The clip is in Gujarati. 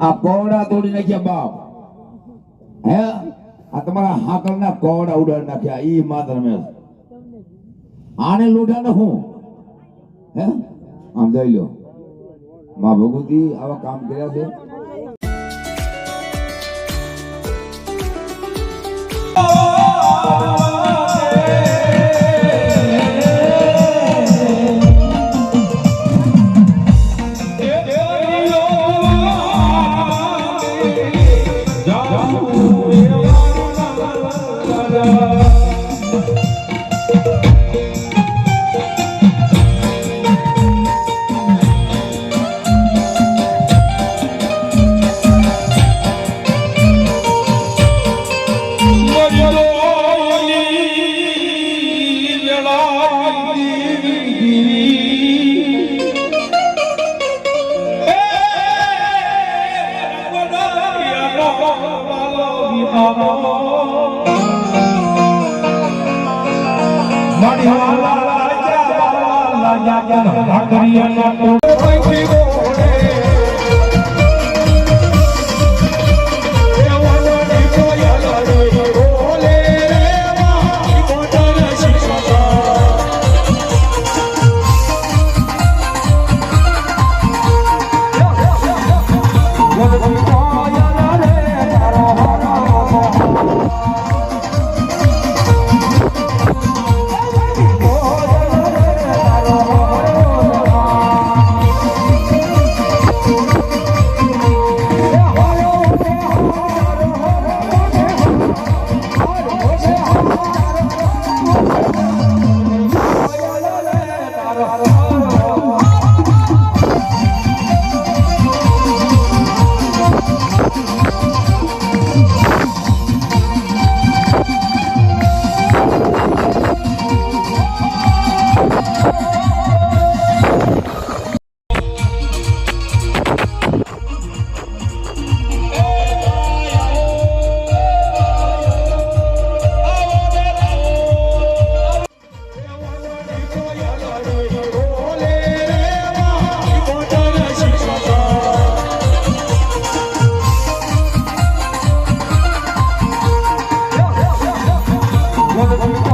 આ કોવડા તોડી નાખ્યા બાપ. હે? આ તમારા હાકરના કોવડા ઉડાડી નાખ્યા. ઈ માત્ર મેં આને લોઢા ને હું? હે? આમ જઈ લો. માં ભગવતી આવા કામ કર્યા છે. Oh, ભાખરિયા 我。